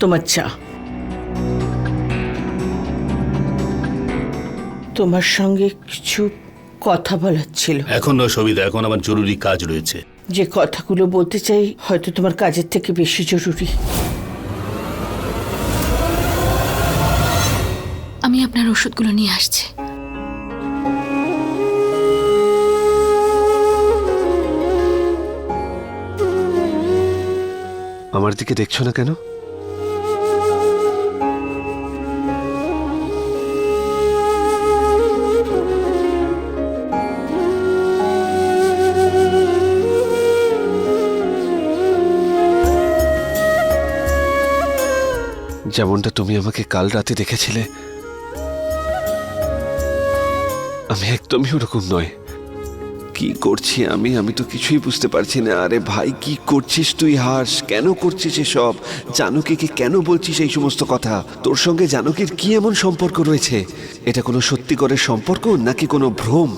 তোমার চা তোমার সঙ্গে কিছু কথা বলার ছিল। এখন নয় সবিতা এখন আমার জরুরি কাজ রয়েছে। যে কথাগুলো বলতে চাই হয়তো তোমার কাজের থেকে বেশি জরুরি। আমি আপনার ওষুধগুলো নিয়ে আসছি। আমার দিকে দেখছ না কেন? যেমনটা তুমি আমাকে কাল রাতে দেখেছিলে, আমি একদমই ওরকম নয়। কি করছি আমি? আমি তো কিছুই বুঝতে পারছি না। আরে ভাই, কি করছিস তুই? হাস, কেন করছিস এসব? জানকীকে কেন বলছিস এই সমস্ত কথা? তোর সঙ্গে জানকীর কি এমন সম্পর্ক রয়েছে? এটা কোনো সত্যিকরের সম্পর্ক নাকি কোনো ভ্রম?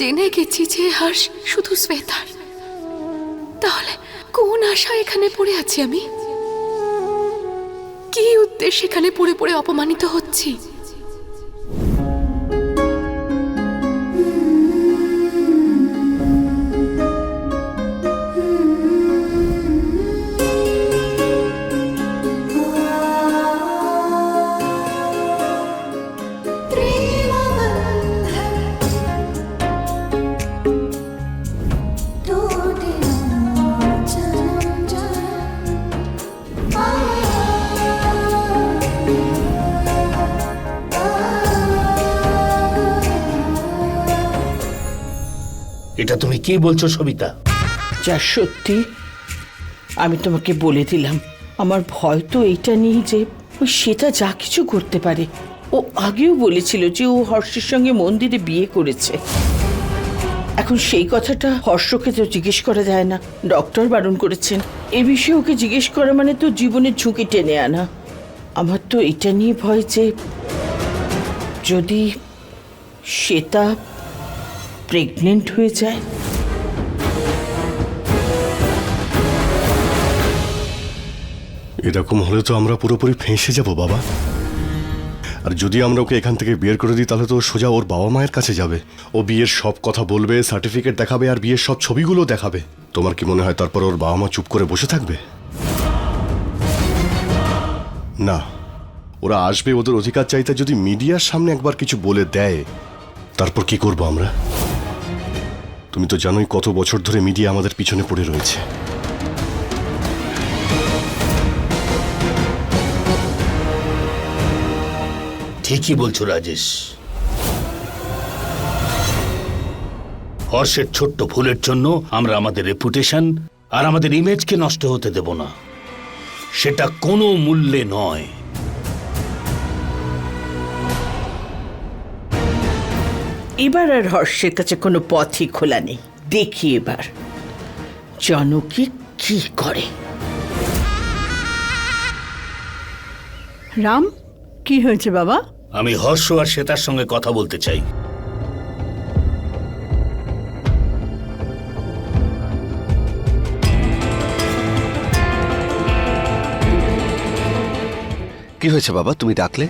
জেনে গেছি যে আর শুধু শ্বেতার। তাহলে কোন আশা এখানে পড়ে আছি আমি? কি উদ্দেশ্যে এখানে পড়ে পড়ে অপমানিত হচ্ছি? কি বলছো সবিতা? যা সত্যি, আমি তোমাকে বলে দিলাম। আমার ভয় তো এইটা নেই যে ওই সেটা যা কিছু করতে পারে। ও আগেও বলেছিল যে ও হর্ষের সঙ্গে মন্দিরে বিয়ে করেছে। এখন সেই কথাটা হর্ষকে তো জিজ্ঞেস করা যায় না। ডক্টর বারণ করেছেন। এ বিষয়ে ওকে জিজ্ঞেস করা মানে তো জীবনের ঝুঁকি টেনে আনা। আমার তো এটা নিয়ে ভয় যে যদি শ্বেতা প্রেগনেন্ট হয়ে যায় এরকম হলে তো আমরা পুরোপুরি ফেঁসে যাব, বাবা। আর যদি আমরা ওকে এখান থেকে বিয়ের করে দিই, তাহলে তো সোজা ওর বাবা মায়ের কাছে যাবে। ও বিয়ের সব কথা বলবে, সার্টিফিকেট দেখাবে, আর বিয়ের সব ছবিগুলো দেখাবে। তোমার কি মনে হয় তারপর ওর বাবা মা চুপ করে বসে থাকবে? না। ওরা আসবে ওদের অধিকার চাইতে যদি মিডিয়ার সামনে একবার কিছু বলে দেয়, তারপর কি করব আমরা? তুমি তো জানোই কত বছর ধরে মিডিয়া আমাদের পিছনে পড়ে রয়েছে। ঠিকই বলছো, রাজেশ। হর্ষের ছোট্ট ভুলের জন্য আমরা আমাদের রেপুটেশন আর আমাদের ইমেজকে নষ্ট হতে দেব না। সেটা কোনো মূল্যে নয়। এবার আর হর্ষের কাছে কোনো পথই খোলা নেই। দেখি এবার, জনকে কি করে? রাম, কি হয়েছে বাবা? আমি হর্ষ আর শ্বেতার সঙ্গে কথা বলতে চাই। কি হয়েছে বাবা? তুমি ডাকলে?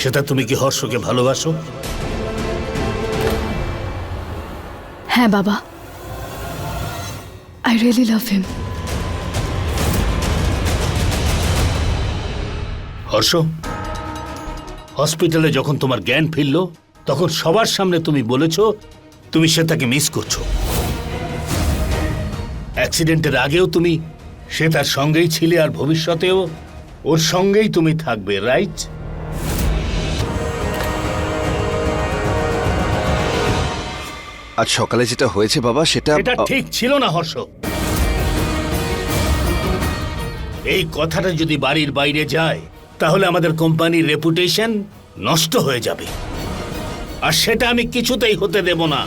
সেটা তুমি কি হর্ষকে ভালোবাসো? হ্যাঁ বাবা। I really love him Harsh? হসপিটালে যখন তোমার জ্ঞান ফিরল তখন সবার সামনে তুমি বলেছ তুমি শ্বেতাকে মিস করছ। অ্যাক্সিডেন্টের আগেও তুমি সে তার সঙ্গেই ছিলে আর ভবিষ্যতেও ওর সঙ্গেই তুমি থাকবে রাইট আজ সকালে যেটা হয়েছে বাবা সেটা এটা ঠিক ছিল না হর্ষ এই কথাটা যদি বাড়ির বাইরে যায় তাহলে আমাদের কোম্পানির রেপুটেশন নষ্ট হয়ে যাবে। আর সেটা আমি কিছুতেই হতে দেব না।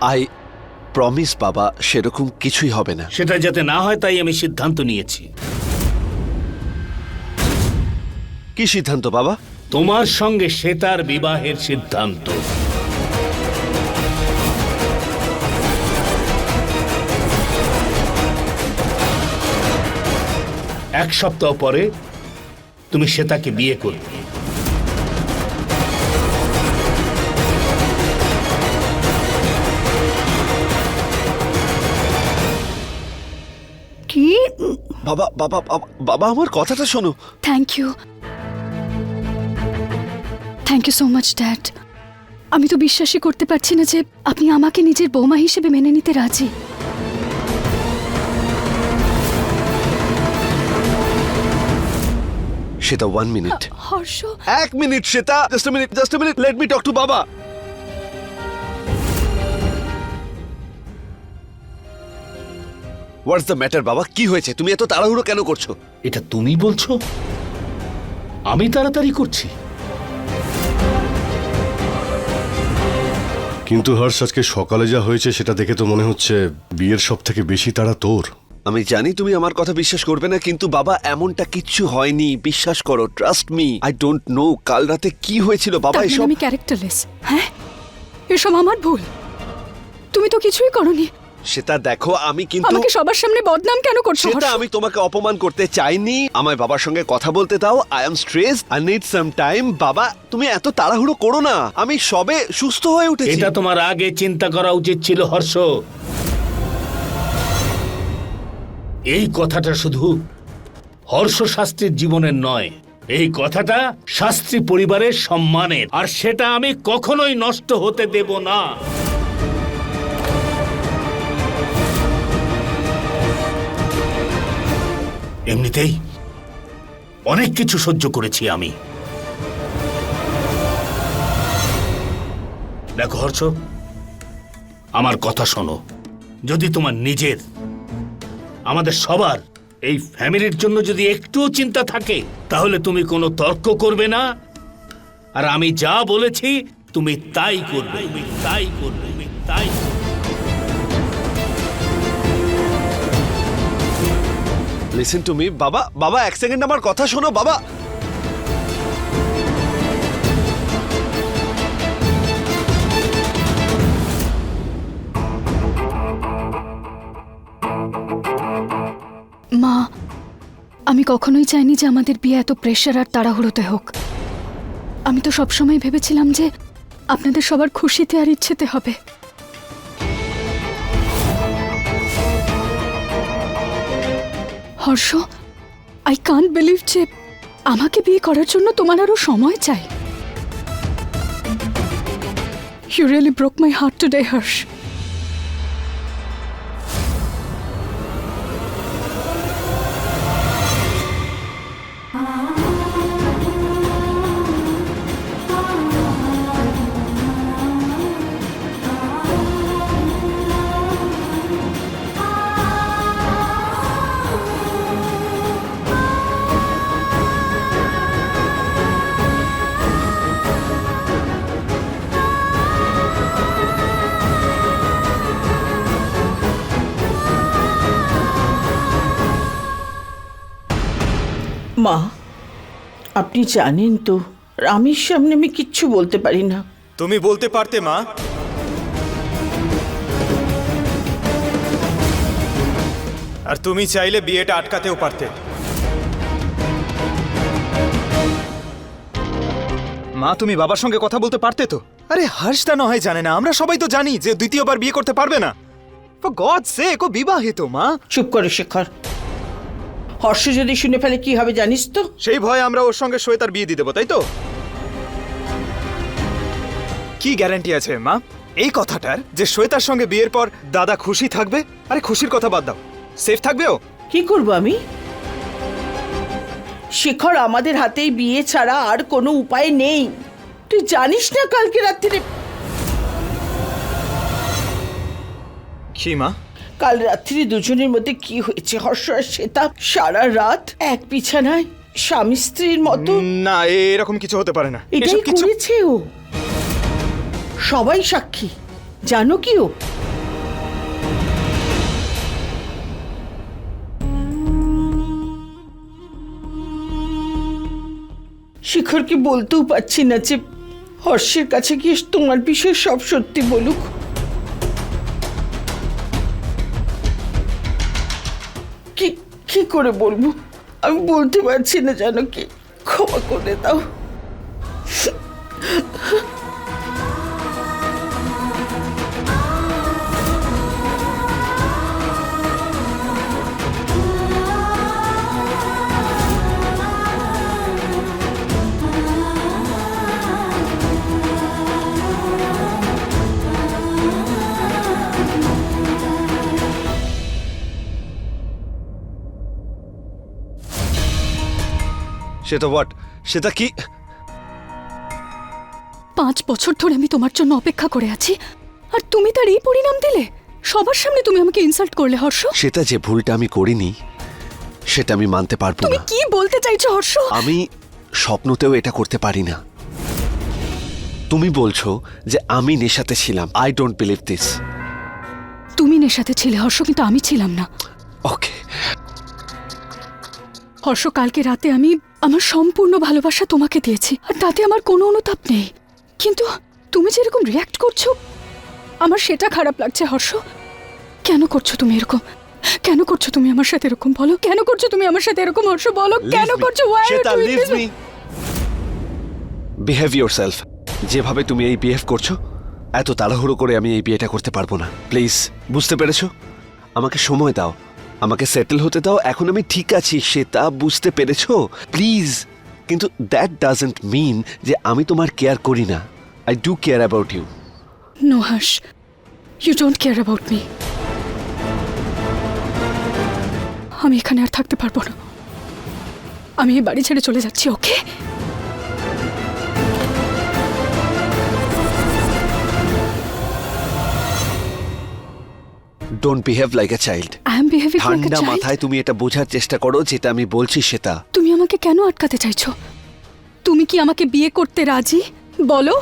আই প্রমিস বাবা সেরকম কিছুই হবে না। সেটা যাতে না হয় তাই আমি সিদ্ধান্ত নিয়েছি। কি সিদ্ধান্ত বাবা? তোমার সঙ্গে শ্বেতার বিবাহের সিদ্ধান্ত। এক সপ্তাহ পরে তুমি শ্বেতাকে বিয়ে করবে। কি? বাবা বাবা বাবা, বাবা আমার কথাটা শোনো। Thank you thank you so much dad আমি তো বিশ্বাসই করতে পারছি না যে আপনি আমাকে নিজের বৌমা হিসেবে মেনে নিতে রাজি। সেটা ওয়ান মিনিট হর্ষ। এক minute Shweta. Just minute just minute let me talk to বাবা। হোয়াটস দ্য ম্যাটার বাবা? কি হয়েছে? তুমি এত তাড়াহুড়ো কেন করছ? এটা তুমি বলছো? আমি তাড়াতাড়ি করছি। কিন্তু হর্ষ আজকে সকালে যা হয়েছে সেটা দেখে তো মনে হচ্ছে বিয়ের সব থেকে বেশি তারা তোর। আমি জানি তুমি আমার কথা বিশ্বাস করবে না কিন্তু বাবা এমনটা কিচ্ছু হয়নি। বিশ্বাস করো trust me I don't know কাল রাতে কি হয়েছিল। বাবা মানে এসব আমি ক্যারেক্টারলেস হ্যাঁ? এসব আমার ভুল। তুমি তো কিছুই করনি। সেটা দেখো আমি কিন্তু আমাকে সবার সামনে বদনাম কেন করছ সেটা আমি তোমাকে অপমান করতে চাইনি। আমায় বাবার সঙ্গে কথা বলতে দাও I am stress I need some time বাবা তুমি এত তাড়াহুড়ো করো না। আমি সবে সুস্থ হয়ে উঠেছি। এটা তোমার আগে চিন্তা করা উচিত ছিল হর্ষ। এই কথাটা শুধু হর্ষ শাস্ত্রীর জীবনের নয়, এই কথাটা শাস্ত্রী পরিবারের সম্মানের, আর সেটা আমি কখনোই নষ্ট হতে দেব না। এমনিতেই অনেক কিছু সহ্য করেছি আমি। দেখো হর্ষ, আমার কথা শোনো। যদি তোমার নিজের আমাদের সবার এই ফ্যামিলির জন্য যদি একটুও চিন্তা থাকে, তাহলে তুমি কোনো তর্ক করবে না। আর আমি যা বলেছি, তুমি তাই করবে। তাই করবে তাই। লিসেন টু মি বাবা বাবা, এক সেকেন্ড আমার কথা শোনো, বাবা। মা, আমি কখনোই চাইনি যে আমাদের বিয়ে এত প্রেশার আর তাড়াহুড়োতে হোক। আমি তো সবসময় ভেবেছিলাম যে আপনাদের সবার খুশিতে আর ইচ্ছেতে হবে। হর্ষ আই কান্ট বিলিভ যে আমাকে বিয়ে করার জন্য তোমার আরও সময় চাই। You really broke my heart today Harsh. মা আপনি জানেন তো রামের সামনে আমি কিচ্ছু বলতে পারি না। তুমি বলতে পারতে মা। আর তুমি চাইলে বিয়েটা আটকাতেও পারতে। মা তুমি বাবার সঙ্গে কথা বলতে পারতে তো? আরে হর্ষটা না হয় জানে না। আমরা সবাই তো জানি যে দ্বিতীয়বার বিয়ে করতে পারবে না। গড সে ও বিবাহিত মা। চুপ করে শেখর। হর্ষ যদি শুনে ফেলে কি হবে জানিস তো? সেই ভয়ে আমরা ওর সঙ্গে শ্বেতার বিয়ে দিয়ে দেবো তাই তো? কি গ্যারান্টি আছে মা? এই কথাটার যে শ্বেতার সঙ্গে বিয়ের পর দাদা খুশি থাকবে? আরে খুশির কথা বাদ দাও। সেফ থাকবে ও? কি করব আমি? শেখর আমাদের হাতেই বিয়ে ছাড়া আর কোনো উপায় নেই। তুই জানিস না কালকে রাত্রিরে কি মা? কাল রাত্রি দুজনের মধ্যে কি হয়েছে হর্ষ আর সারা রাত এক বিছানায় স্বামী স্ত্রীর মতো? না এরকম কিছু হতে পারে না। এটাই করেছে ও। সবাই সাক্ষী। জানো কি ও? শিখরকে বলতেও পারছি না যে হর্ষের কাছে গিয়ে তোমার বিষয়ে সব সত্যি বলুক। কি করে বলব? আমি বলতে পারছি না জানো কি। ক্ষমা করে দাও। সেটা হোয়াট সেটা কি? পাঁচ বছর ধরে আমি তোমার জন্য অপেক্ষা করে আছি আর তুমি তার এই পরিণাম দিলে? সবার সামনে তুমি আমাকে ইনসাল্ট করলে হর্ষ। সেটা যে ভুলটা আমি করিনি সেটা আমি মানতে পারব তুমি না। কি বলতে চাইছো হর্ষ? আমি স্বপ্নতেও এটা করতে পারি না। তুমি বলছো যে আমি নেশাতে ছিলাম। আই ডোন্ট বিলিভ দিস তুমি নেশাতে ছিলে হর্ষ কিন্তু আমি ছিলাম না। ওকে হর্ষ কালকে রাতে আমি আমার সম্পূর্ণ ভালোবাসা তোমাকে দিয়েছি আর তাতে আমার কোনো অনুতাপ নেই। কিন্তু তুমি যেরকম রিয়াক্ট করছ আমার সেটা খারাপ লাগছে হর্ষ। কেন করছ তুমি এরকম? কেন করছ তুমি আমার সাথে এরকম বলো? কেন করছ তুমি আমার সাথে এরকম হর্ষ বলো? কেন করছ? বিহেভ ইয়োরসেলফ যেভাবে তুমি এই বিহেভ করছ এত তাড়াহুড়ো করে আমি এই বিয়েটা করতে পারব না। প্লিজ বুঝতে পেরেছ? আমাকে সময় দাও। আমাকে সেটেল হতে দাও, এখন আমি ঠিক আছি, সেটা বুঝতে পেরেছ? প্লিজ কিন্তু দ্যাট ডাজন্ট মিন যে আমি তোমার কেয়ার করি না। I do care about you no Harsh you don't care about me আমি এখানে আর থাকতে পারব না। আমি এই বাড়ি ছেড়ে চলে যাচ্ছি okay don't behave like a child I am behaving ঠান্ডা মাথায় তুমি এটা বোঝার চেষ্টা করো যেটা আমি বলছি সেটা। তুমি আমাকে কেন আটকাতে চাইছো? তুমি কি আমাকে বিয়ে করতে রাজি? বলো।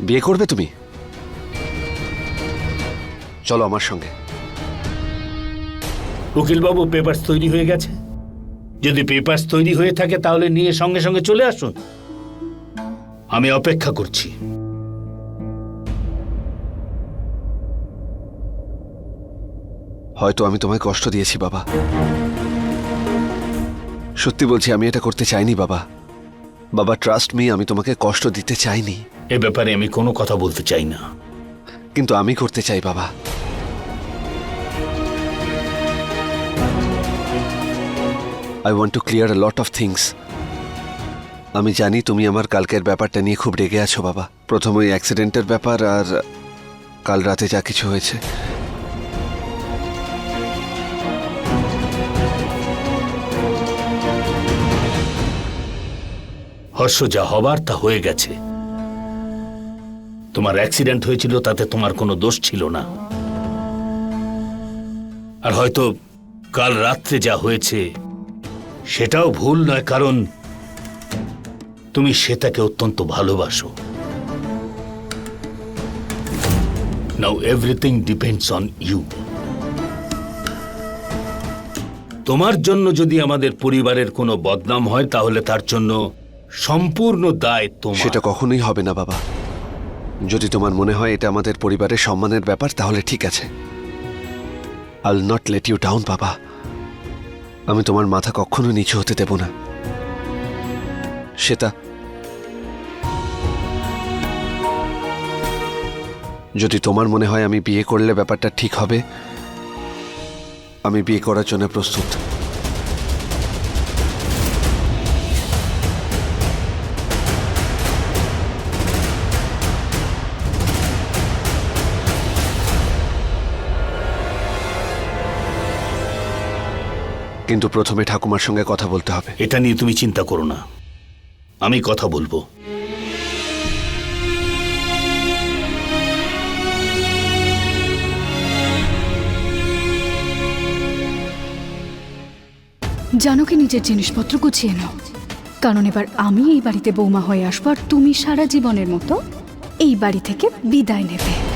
বিয়ে করবে তুমি? চলো আমার সঙ্গে। উকিলবাবু পেপারস তৈরি হয়ে গেছে। যদি পেপারস তৈরি হয়ে থাকে তাহলে নিয়ে সঙ্গে সঙ্গে চলে আসুন। আমি অপেক্ষা করছি। হয়তো আমি তোমায় কষ্ট দিয়েছি বাবা। সত্যি বলছি আমি এটা করতে চাইনি বাবা। বাবা ট্রাস্ট মি আমি তোমাকে কষ্ট দিতে চাইনি। এ ব্যাপারে আমি কোনো কথা বলতে চাই না। কিন্তু আমি করতে চাই বাবা। I want to clear a lot of things আমি জানি তুমি আমার কালকের ব্যাপারটা নিয়ে খুব রেগে আছো বাবা। প্রথম ওই অ্যাক্সিডেন্টের ব্যাপার আর কাল রাতে যা কিছু হয়েছে। হর্ষ যা হবার তা হয়ে গেছে। তোমার অ্যাক্সিডেন্ট হয়েছিল, তাতে তোমার কোনো দোষ ছিল না। আর হয়তো কাল রাত্রে যা হয়েছে, সেটাও ভুল নয়, কারণ তুমি শ্বেতাকে অত্যন্ত ভালোবাসো। Now everything depends on you তোমার জন্য যদি আমাদের পরিবারের কোনো বদনাম হয়, তাহলে তার জন্য সম্পূর্ণ দায় তোমার। সেটা কখনোই হবে না, বাবা। যদি তোমার মনে হয় এটা আমাদের পরিবারের সম্মানের ব্যাপার, তাহলে ঠিক আছে। I'll not let you down বাবা। আমি তোমার মাথা কখনো নিচু হতে দেব না। সেটা যদি তোমার মনে হয় আমি বিয়ে করলে ব্যাপারটা ঠিক হবে, আমি বিয়ে করার জন্য প্রস্তুত। কিন্তু প্রথমে ঠাকুমার সঙ্গে কথা বলতে হবে। এটা নিয়ে তুমি চিন্তা করো না। আমি কথা বলব। জানো কি নিজের জিনিসপত্র গুছিয়ে নাও। কারণ এবার আমি এই বাড়িতে বৌমা হয়ে আসব আর তুমি সারা জীবনের মতো এই বাড়ি থেকে বিদায় নেবে।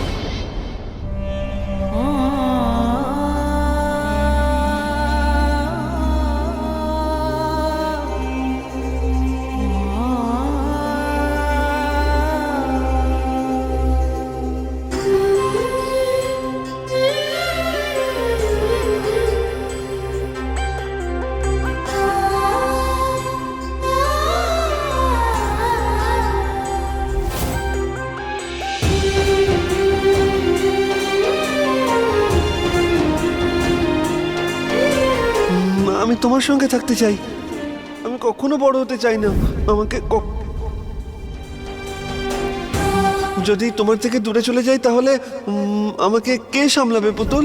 তোমার সঙ্গে থাকতে চাই। আমি কখনো বড় হতে চাই না। আমাকে যদি তোমার থেকে দূরে চলে যাই তাহলে আমাকে কে সামলাবে পুতুল?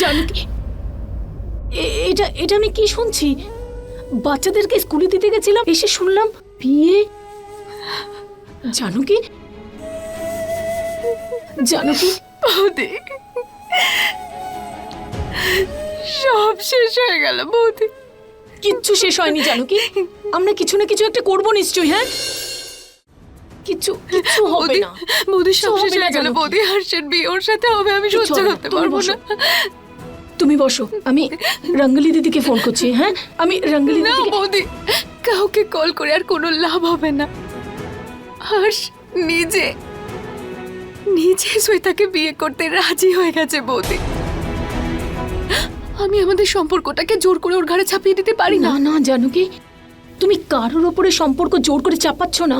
জানকি? এটা এটা আমি কি শুনছি? বাচ্চাদেরকে স্কুলে দিতে গেছিলাম এসে শুনলাম বিয়ে। জানো কি জানো কি বৌদি। সব শেষ হয়ে গেল বৌদি। কিচ্ছু শেষ হয়নি জানো কি আমরা কিছু না কিছু একটা করব নিশ্চয়ই হ্যাঁ? কিচ্ছু কিচ্ছু হবে না। বৌদি সব শেষ হয়ে গেল জানকী। বৌদি হর্ষের বিয়ে ওর সাথে হবে আমি সহ্য করতে পারব না। তুমি বসো। আমি রঙ্গলি দিদিকে ফোন করছি হ্যাঁ? আমি রঙ্গলি না বৌদি কাউকে কল করে আর কোনো লাভ হবে না। হর্ষ নিজে নিজে শ্বেতাকে বিয়ে করতে রাজি হয়ে গেছে বৌদি। আমি আমাদের সম্পর্কটাকে জোর করে ওর ঘাড়ে ছাপিয়ে দিতে পারি না। না না জানো কি তুমি কারোর ওপরে সম্পর্ক জোর করে চাপাচ্ছ না।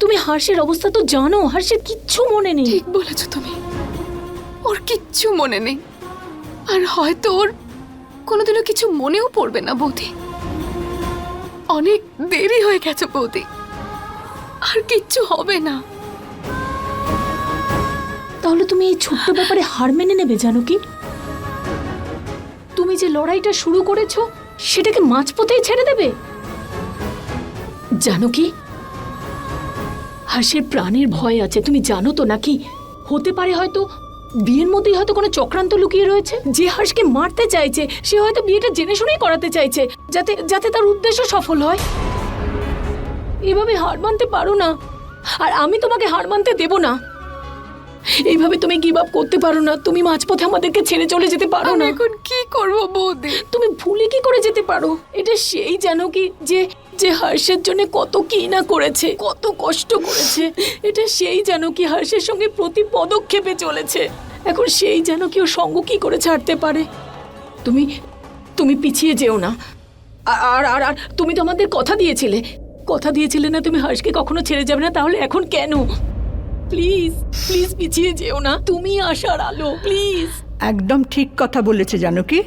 তুমি হার্ষের অবস্থা তো জানো হার্ষের কিচ্ছু মনে নেই। ঠিক বলেছ তুমি। ওর কিচ্ছু মনে নেই। আর হয়তো ওর কোনোদিনও কিছু মনেও পড়বে না বৌদি। অনেক দেরি হয়ে গেছে বৌদি। আর কিচ্ছু হবে না। তাহলে তুমি এই ছোট্ট ব্যাপারে হার মেনে নেবে জানো কি তুমি যে লড়াইটা শুরু করেছ, সেটাকে মাঝপথেই ছেড়ে দেবে? জানো কি হাসির প্রাণের ভয় আছে, তুমি জানো তো নাকি? হতে পারে হয়তো বিয়ের মধ্যেই হয়তো কোনো চক্রান্ত লুকিয়ে রয়েছে? যে হার্ষকে মারতে চাইছে সে হয়তো বিয়েটা জেনে শুনেই করাতে চাইছে যাতে যাতে তার উদ্দেশ্য সফল হয়। এভাবে হার মানতে পারো না। আর আমি তোমাকে হার মানতে দেব না। এইভাবে তুমি গিভ আপ করতে পারো না। তুমি মাঝপথে আমাদেরকে ছেড়ে চলে যেতে পারো না। এখন কি করব বৌদি? তুমি ভুলে কি করে যেতে পারো? এটা সেই জানো কি যে যে হর্ষের জন্য কত কি না করেছে, কত কষ্ট করেছে, এটা সেই যেন কি হর্ষের সঙ্গে প্রতি পদক্ষেপে চলেছে। এখন সেই যেন কি ও সঙ্গ কি করে ছাড়তে পারে? তুমি তুমি পিছিয়ে যেও না। আর আর আর তুমি তো আমাদের কথা দিয়েছিলে। কথা দিয়েছিলে না তুমি হর্ষকে কখনো ছেড়ে যাবে না, তাহলে এখন কেন? প্লিজ প্লিজ পিছিয়ে যেও না। তুমি আসার আলো, প্লিজ। একদম ঠিক কথা বলেছে জানো কি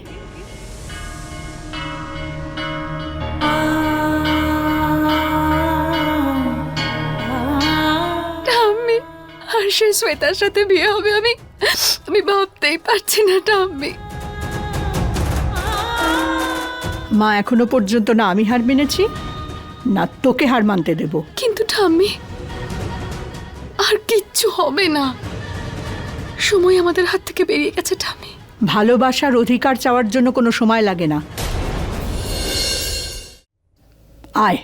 আর সে শ্বেতার সাথে বিয়ে হবে আমি আমি ভাবতেই পারছি না টাম্মি মা এখনও পর্যন্ত না আমি হার মেনেছি না তোকে হার মানতে দেব। কিন্তু ঠাম্মি আর কিচ্ছু হবে না। সময় আমাদের হাত থেকে বেরিয়ে গেছে ঠাম্মি। ভালোবাসার অধিকার চাওয়ার জন্য কোনো সময় লাগে না। আয়।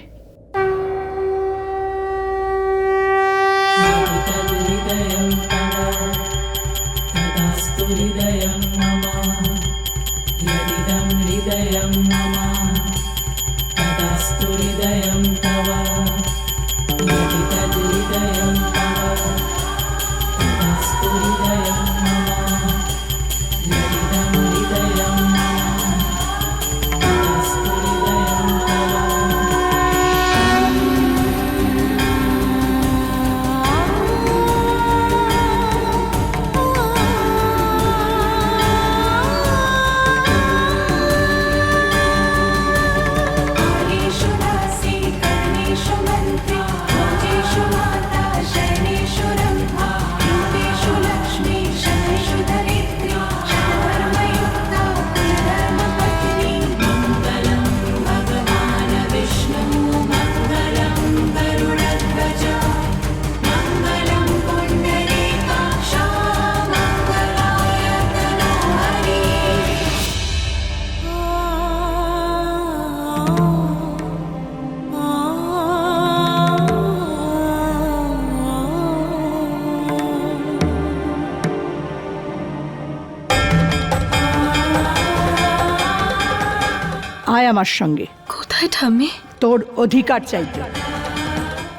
আমার সঙ্গে। কোথায় ঠাম্মি? তোর অধিকার চাইতে।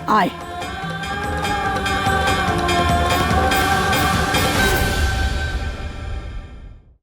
আয়।